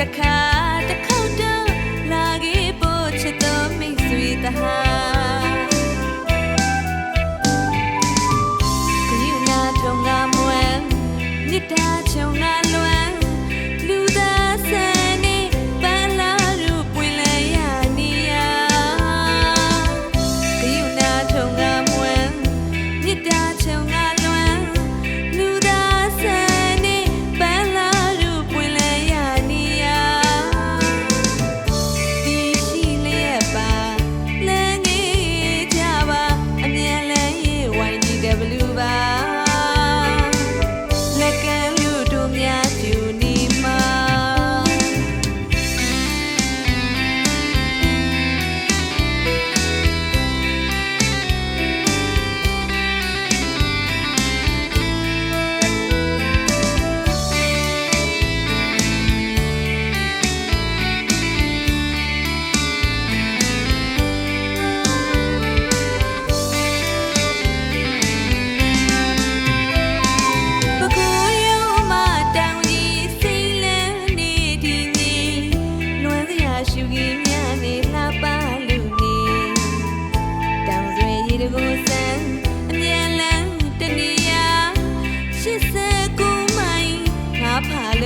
တခါတခေါက်တော့လာခဲ့ဖို့ချစ်တော်မိတ်ဆွေတဟာကယူနာထုံငါမွမ်းမြစ်တာချုံငါလွမ်းလူသားဆန်နေပန်းလာရူပွင့်လဲရနေရကယူနာထုံငါမွမ်းမြစ်တာချုံငါ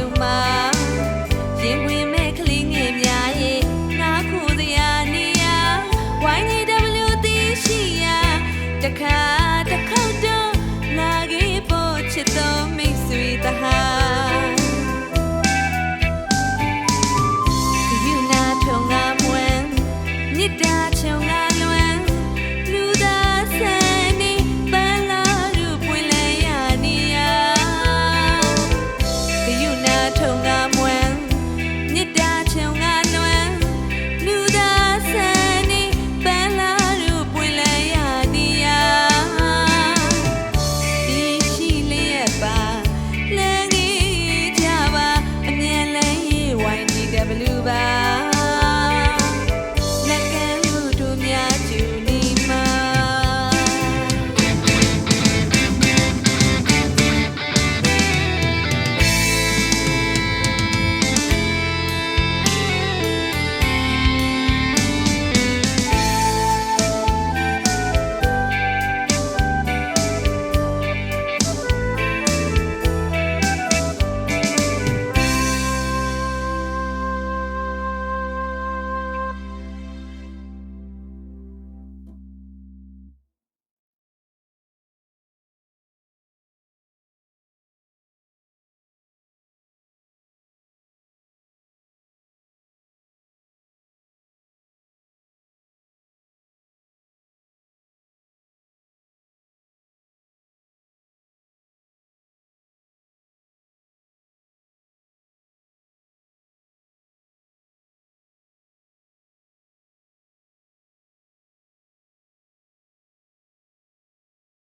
လူမှာရင်ဝင်